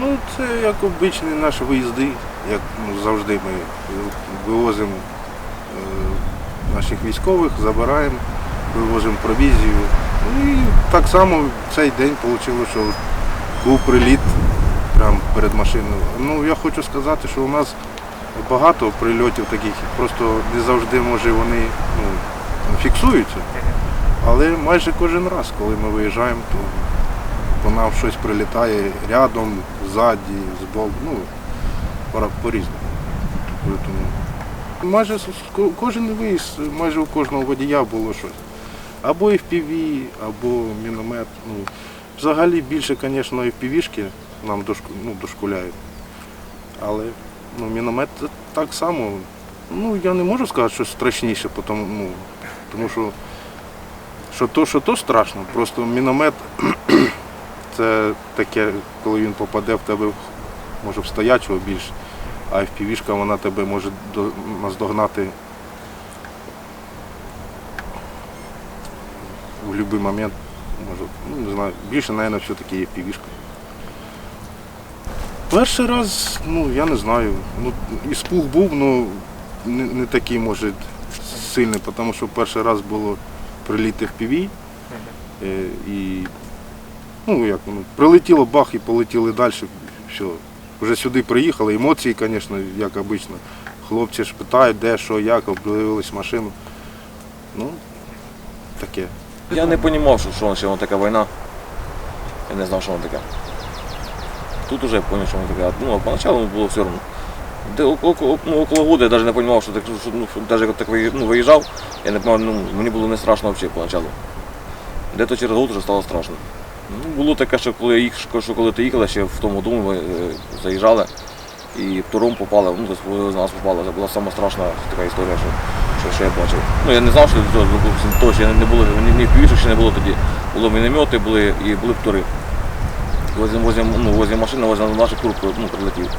Ну, це як обичні наші виїзди, як ну, завжди ми вивозимо е, наших військових, забираємо, вивозимо провізію. Ну і так само цей день вийшло, що був приліт прямо перед машиною. Ну, я хочу сказати, що у нас багато прильотів таких, просто не завжди може вони ну, фіксуються. Але майже кожен раз, коли ми виїжджаємо, то по нам щось прилітає рядом, ззаді, збоку, ну, по-різному. Майже кожен виїзд, майже у кожного водія було щось. Або FPV, або міномет. Ну, взагалі більше, звісно, FPV-шки нам ну, дошкуляють. Але ну, міномет так само. Ну, я не можу сказати, що страшніше, тому, ну, тому що що то, що то страшно, просто міномет це таке, коли він попаде в тебе, може в стоячого більше, а FPV-шка вона тебе може до- наздогнати в будь-який момент. Може, ну, не знаю, більше, мабуть, все-таки FPV-шка. Перший раз, ну я не знаю. Ну, іспух був, ну не, не такий, може, сильний, тому що перший раз було приліт FPV. Е, і ну, як, воно, прилетіло бах і полетіли далі. Все. Вже сюди приїхали, емоції, звісно, як обично. Хлопці ж питають, де, що, як, обдивились машину. Ну, таке. Я не розумів, що, що, воно така війна. Я не знав, що воно таке. Тут вже зрозумів, що воно таке. Ну, а поначалу було все одно. Де около, ну, около года я навіть не розумів, що так, що, ну, навіть так ну, виїжджав, я не ну, мені було не страшно взагалі поначалу. Де-то через год вже стало страшно. Ну, було таке, що коли, я їх, що коли ти їхала, ще в тому дому ми е, заїжджали і в туром попали, ну, з нас попали. Це була сама страшна така історія, що, що, що я бачив. Ну, я не знав, що до цього я не було, ні, ні півішок ще не було тоді. Було міномети, були і були тури. Возле, возле, ну, возле машини, возле наших тур ну, прилетів.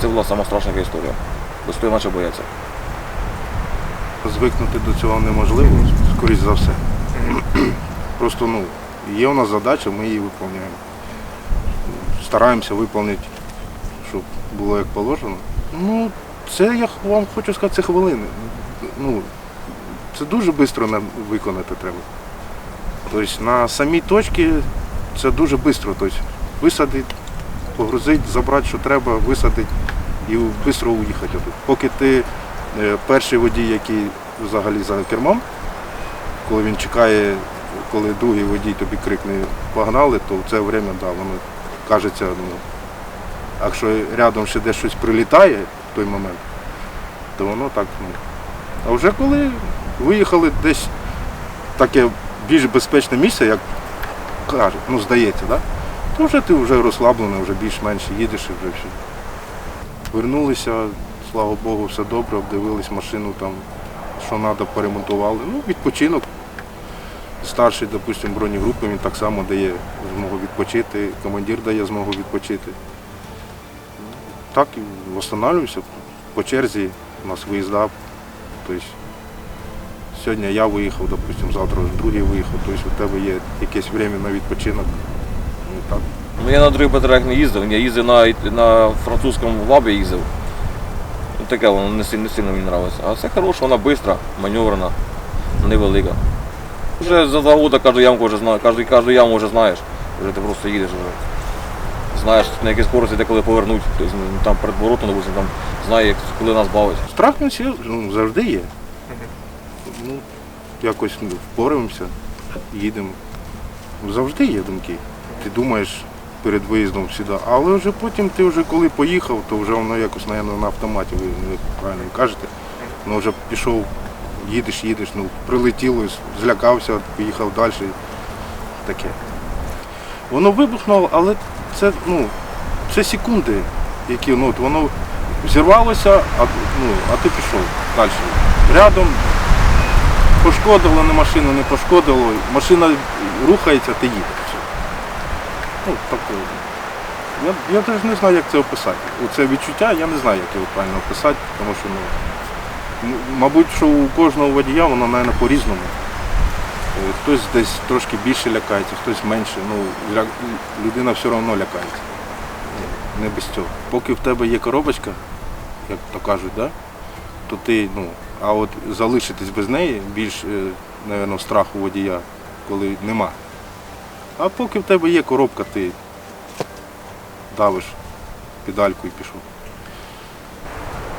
Це була сама страшна історія. Ось той почав боятися. Звикнути до цього неможливо, скоріш за все. Просто ну, є у нас задача, ми її виконуємо. Стараємося виконати, щоб було як положено. Ну, це я вам хочу сказати, це хвилини. Ну, це дуже швидко виконати треба. Тобто на самій точці це дуже швидко. Тобто, висадити, погрузити, забрати, що треба, висадити і швидко уїхати. Поки ти е, перший водій, який взагалі за кермом, коли він чекає, коли другий водій тобі крикне погнали, то в це время, да, воно кажеться, ну, якщо рядом ще десь щось прилітає в той момент, то воно так. Ну. А вже коли виїхали десь таке більш безпечне місце, як кажуть, ну здається, да? то вже ти вже розслаблений, вже більш-менш їдеш і вже все. Вернулися, слава Богу, все добре, обдивились машину там, що треба, поремонтували. Ну, відпочинок. Старший, допустимо, бронегрупи, він так само дає змогу відпочити, командир дає змогу відпочити. Так і встановлюємося по черзі, у нас виїзда. Тобто, сьогодні я виїхав, допустимо, завтра другий виїхав, тобто у тебе є якесь время на відпочинок. Ну, так. Ну, я на других батареях не їздив, я їздив на, на французькому лабі їздив. Ну, таке воно не сильно, не сильно мені подобається. А це хороше, вона швидка, маневрена, невелика. Вже за два роки кожну ямку вже знаєш, кожну, кожну яму вже знаєш. Вже ти просто їдеш вже. Знаєш, на якій скорості де коли повернуть. Ну, там перед воротом, допустим, там знає, як, коли нас бавить. Страх він всі, ну, завжди є. Ну, якось ну, впораємося, їдемо. Завжди є думки. Ти думаєш перед виїздом сюди, але вже потім ти вже коли поїхав, то вже воно якось, мабуть, на автоматі, ви, ви правильно кажете. Ну вже пішов, їдеш, їдеш, ну прилетіло, злякався, поїхав далі. Таке. Воно вибухнуло, але це, ну, це секунди, які ну, воно зірвалося, а, ну, а ти пішов далі. Рядом пошкодило на машину, не пошкодило. Машина рухається, ти їдеш. Ну, таке. Я, я не знаю, як це описати. Оце відчуття, я не знаю, як його правильно описати, тому що, ну, мабуть, що у кожного водія воно, мабуть, по-різному. Е, Хтось десь трошки більше лякається, хтось менше. Ну, людина все одно лякається. не без цього. Поки в тебе є коробочка, як то кажуть, да? то ти, ну, а от залишитись без неї більш, мабуть, страху водія, коли нема. А поки в тебе є коробка, ти давиш педальку і пішов.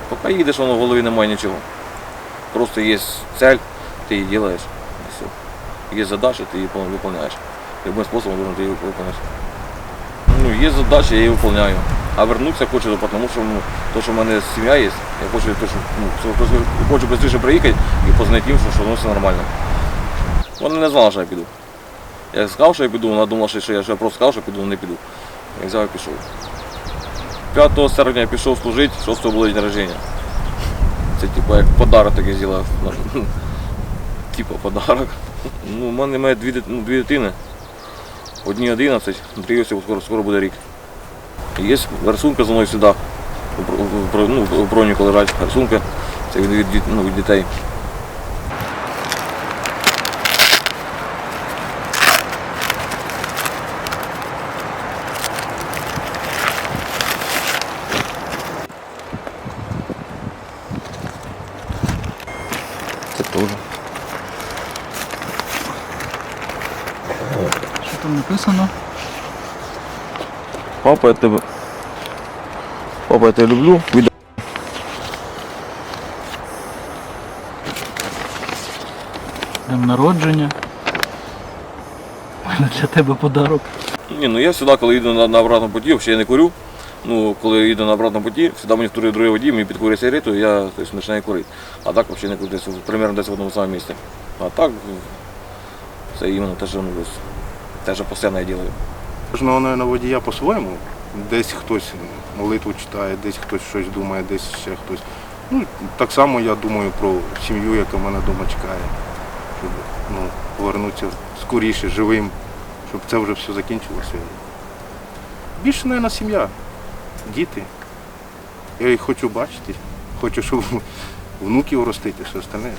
Поки їдеш, воно в голові немає нічого. Просто є цель, ти її все. Є задача, ти її виконуєш. Любим способом ти її виконати. Ну, є задача, я її виконую. А вернутися хочу, тому що ну, то, що в мене сім'я є, я хочу, то, що, ну, що хочу швидше приїхати і познайти їм, що, що воно все нормально. Вони не знали, що я піду. Я сказав, що я піду, вона думала, що я, що я просто сказав, що піду, не піду. Я взяв і пішов. 5 серпня пішов служити, 6 було день народження. Це типу як подарок такий зробив. Типу подарок. Ну, у мене має дві, ну, дві дитини. Одній 11, другій скоро, скоро буде рік. Є рисунка за мною сюди. в Ну, в броніку лежать рисунки. Це від, від, ну, від дітей. Це теж. Що там написано? Папа, я тебе. Папа, я тебе люблю. Від... Днем народження. У мене для тебе подарок. Ні, ну я завжди, коли їду на, на обратному путі, взагалі я не курю. Ну, коли їду на обратному путі, завжди мені вторий другий водій, мені підкурює сигарету, і я тобто, починаю курити. А так взагалі не курю, десь, примерно десь в одному самому місці. А так, це іменно те, що ну, ось, те, що постійно я. Кожного, мабуть, водія по-своєму. Десь хтось молитву читає, десь хтось щось думає, десь ще хтось. Ну, так само я думаю про сім'ю, яка мене вдома чекає. Щоб ну, повернутися скоріше, живим, щоб це вже все закінчилося. Більше, мабуть, сім'я, діти. Я їх хочу бачити, хочу, щоб внуків ростити, все остальне.